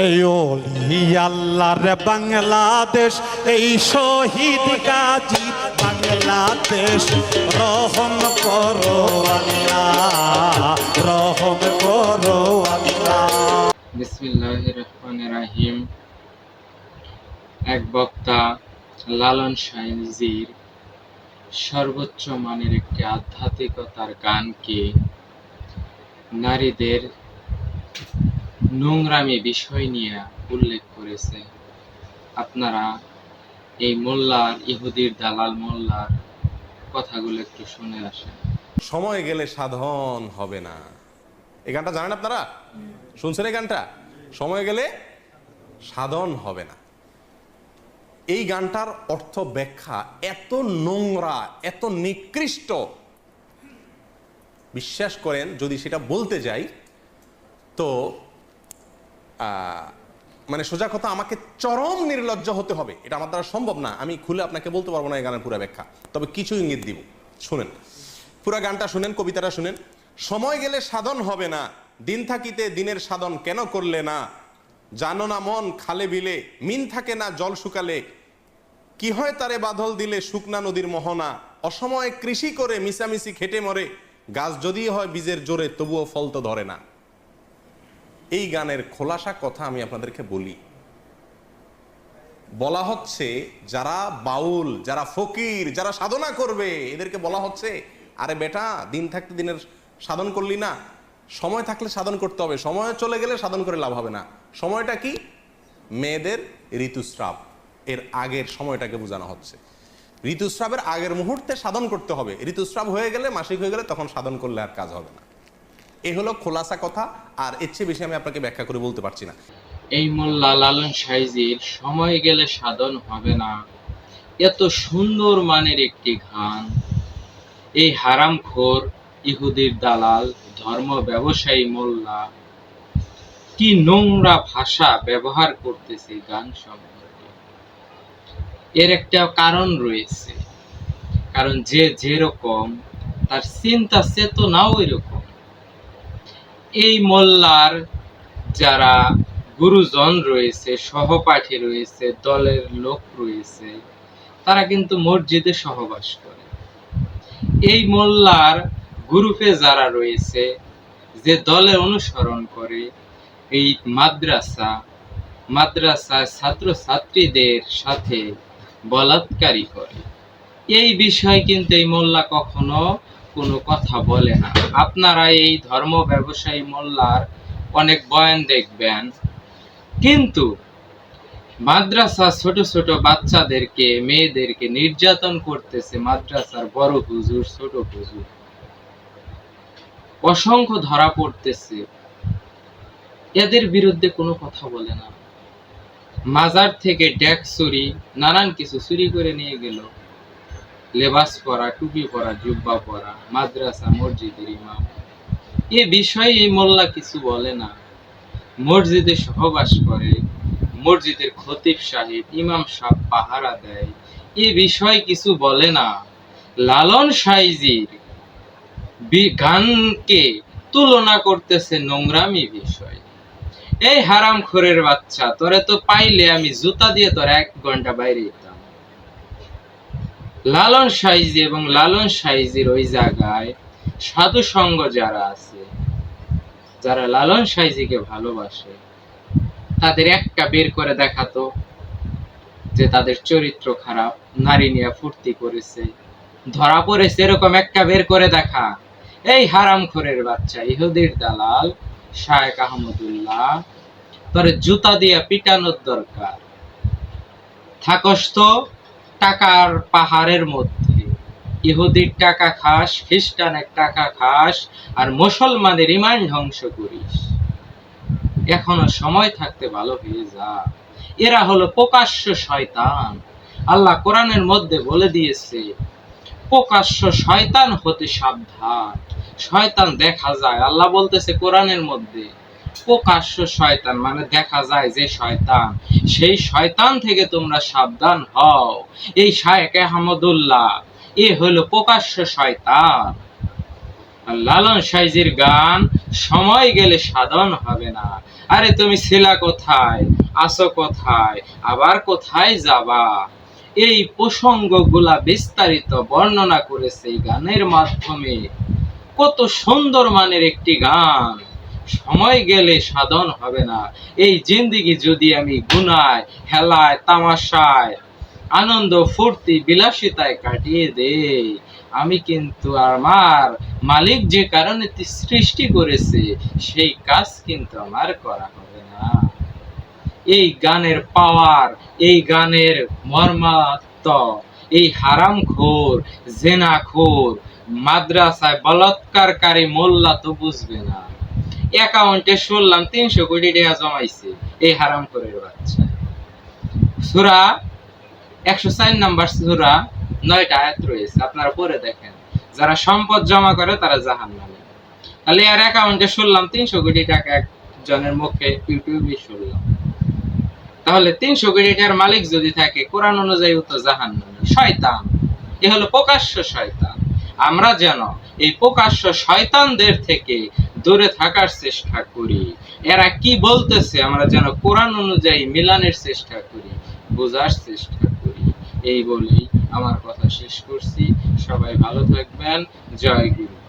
এই ওলি আল্লাহর বাংলাদেশ, এই শহীদ গাজী বাংলাদেশ, রহম করো আল্লাহ, রহম করো আল্লাহ। বিসমিল্লাহ রহমান রাহিম। এক বক্তা, লালন সাইজির সর্বোচ্চ মানের একটি আধ্যাত্মিকতার গানকে নারীদের নোংরামি বিষয় নিয়ে উল্লেখ করেছে। আপনারা এই মোল্লার ইহুদির দালাল মোল্লার কথাগুলো একটু শুনে আসেন। সময় গেলে সাধন হবে না। এই গানটা জানেন আপনারা? শুনছেন এই গানটা? সময় গেলে সাধন হবে না। এই গানটার অর্থ ব্যাখ্যা এত নোংরা এত নিকৃষ্ট। বিশ্বাস করেন যদি সেটা বলতে যাই তো মানে সোজা কথা, আমাকে চরম নির্লজ্জ হতে হবে। এটা আমার দ্বারা সম্ভব না। আমি খুলে আপনাকে বলতে পারব না এই গানের পুরো ব্যাখ্যা তবে কিছু ইঙ্গিত দিব। শুনেন। পুরা গানটা শুনেন, কবিতাটা শুনেন। সময় গেলে সাধন হবে না। দিন থাকিতে দিনের সাধন কেন করলে না? জানো না মন খালে বিলে, মিন থাকে না জল শুকালে। কি হয় তারে বাদল দিলে শুকনা নদীর মোহনা। অসময়ে কৃষি করে মিশামিশি খেটে মরে। গাছ যদি হয় বীজের জোরে, তবুও ফল তো ধরে না। এই গানের খোলাসা কথা আমি আপনাদেরকে বলি। বলা হচ্ছে, যারা বাউল, যারা ফকির, যারা সাধনা করবে, এদেরকে বলা হচ্ছে, আরে বেটা, দিন থাকতে দিনের সাধন করলি না, সময় থাকলে সাধন করতে হবে, সময় চলে গেলে সাধন করে লাভ হবে না। সময়টা কি? মেয়েদের ঋতুস্রাব, এর আগের সময়টাকে বোঝানো হচ্ছে। ঋতুস্রাবের আগের মুহূর্তে সাধন করতে হবে, ঋতুস্রাব হয়ে গেলে, মাসিক হয়ে গেলে তখন সাধন করলে আর কাজ হবে না। এই হলো খোলাসা কথা, আর এর চেয়ে বেশি আমি আপনাকে ব্যাখ্যা করে বলতে পারছি না। এই মোল্লা লালন সাইজির সময় গেলে সাধন হবে না। এত সুন্দর মানের একটি গান। এই হারামখোর ইহুদির দালাল, ধর্ম ব্যবসায়ী মোল্লা। কি নোংরা ভাষা ব্যবহার করতেছে গান সম্পর্কে। এর একটা কারণ রয়েছে। কারণ যে যেরকম, তার চিন্তা চেতনাও এরকম। এই মোল্লার যারা গুরুজন রয়েছে, সহপাঠী রয়েছে, দলের লোক রয়েছে, তারা কিন্তু মসজিদে সহবাস করে। এই মোল্লার গ্রুপে যারা রয়েছে, যে দলের অনুসরণ করে, এই মাদ্রাসা মাদ্রাসায় ছাত্র ছাত্রীদের সাথে বলাৎকারী করে। এই বিষয়ে কিন্তু এই মোল্লা কখনো কোনো কথা বলে না। আপনারা এই ধর্ম ব্যবসায়ী মোল্লার অনেক বয়ান দেখবেন। কিন্তু মাদ্রাসা ছোট ছোট বাচ্চাদেরকে, মেয়েদেরকে নির্যাতন করতেছে মাদ্রাসার বড় হুজুর, ছোট হুজুর। অসংখ্য ধরা পড়তেছে। এদের বিরুদ্ধে কোনো কথা বলে না। মাজার থেকে ড্যাক চুরি, নানান কিছু চুরি করে নিয়ে গেল। লেবাস পরা, টুপি পরা, জুব্বা পরা, মাদ্রাসা, মসজিদের ইমাম। এ বিষয়ে এই মোল্লা কিছু বলে না। মসজিদে সহবাস করে, মসজিদের খতিব সাহেব, ইমাম সাহেব পাহারা দেয়। এ বিষয়ে কিছু বলে না। লালন সাইজির গানকে তুলনা করতেছে নোংরামি বিষয়। এই হারাম খোরের বাচ্চা, তোরে তো পাইলে আমি জুতা দিয়ে তোর এক ঘণ্টা বাইরে লালন সাইজি এবং লালন সাইজির ওই জায়গায় সাধু সঙ্গ যারা আছে, যারা লালন সাইজিকে ভালোবাসে, তাদের একটা বের করে দেখাতো যে তাদের চরিত্র খারাপ, নারী নিয়ে ফুর্তি করেছে, ধরা পড়েছে এরকম একটা বের করে দেখা। এই হারাম হারামখোরের বাচ্চা, ইহুদির দালাল শায়েক আহমদুল্লাহ, তোর জুতা দিয়া পিটানোর দরকার। থাকস তো টাকার পাহাড়ের মধ্যে। ইহুদির টাকা খাস, খ্রিস্টানের টাকা খাস, আর মুসলমানের ইমান ধ্বংস করিস। এখনও সময় থাকতে ভালো হয়ে যা। এরা হলো প্রকাশ্য শয়তান। আল্লাহ কোরআনের মধ্যে বলে দিয়েছে, প্রকাশ্য শয়তান হতে সাবধান। শয়তান দেখা যায়, আল্লাহ বলতেছে কোরআনের মধ্যে প্রকাশ্য শয়তান মানে দেখা যায় যে শয়তান, সেই শয়তান থেকে তোমরা সাবধান হও। এই শায়েক আহমদুল্লাহ, এ হলো প্রকাশ্য শয়তান। লালন সাইজির গান, সময় গেলে সাধন হবে না। আরে তুমি ছিলা কোথায়? আসো কোথায়? আবার কোথায় যাবা? এই প্রসঙ্গগুলা বিস্তারিত বর্ণনা করেছে এই গানের মাধ্যমে। কত সুন্দর মানের একটি গান। সময় গেলে সাধন হবে না। এই জিন্দিগি যদি আমি গুনায়, হেলায়, তামাশায়, আনন্দ, ফুর্তি, বিলাসিতায় কাটিয়ে দেই, আমি কিন্তু আমার মালিক যে কারণে সৃষ্টি করেছে, সেই কাজ কিন্তু আমার করা হবে না। এই গানের পাওয়ার, এই গানের মর্মাত্ম, এই হারাম খোর জেনা খোর মাদ্রাসায় বলৎকারকারী মোল্লা তো বুঝবে না। অ্যাকাউন্টে শুনলাম তিনশো কোটি টাকা জমাইছে। এই হারাম খোরের বাচ্চা। সুরা একশো চার নাম্বার সুরা নয়টা আয়াত রয়েছে, আপনারা দেখেন। যারা সম্পদ জমা করে, তারা জাহান নামে তাহলে এর অ্যাকাউন্টে শুনলাম তিনশো কোটি টাকা একজনের মুখে ইউটিউবে শুনলাম তাহলে তিনশো কোটি টাকার মালিক যদি থাকে, কোরআন অনুযায়ী তো জাহান নামে শয়তান, এ হলো প্রকাশ্য শয়তান। আমরা যেন এই প্রকাশ্য শয়তানদের থেকে দূরে থাকার চেষ্টা করি। এরা কি বলতেছে আমরা যেন কোরআন অনুযায়ী মিলানের চেষ্টা করি, বোঝার চেষ্টা করি। এই বলেই আমার কথা শেষ করছি। সবাই ভালো থাকবেন। জয় গুরু।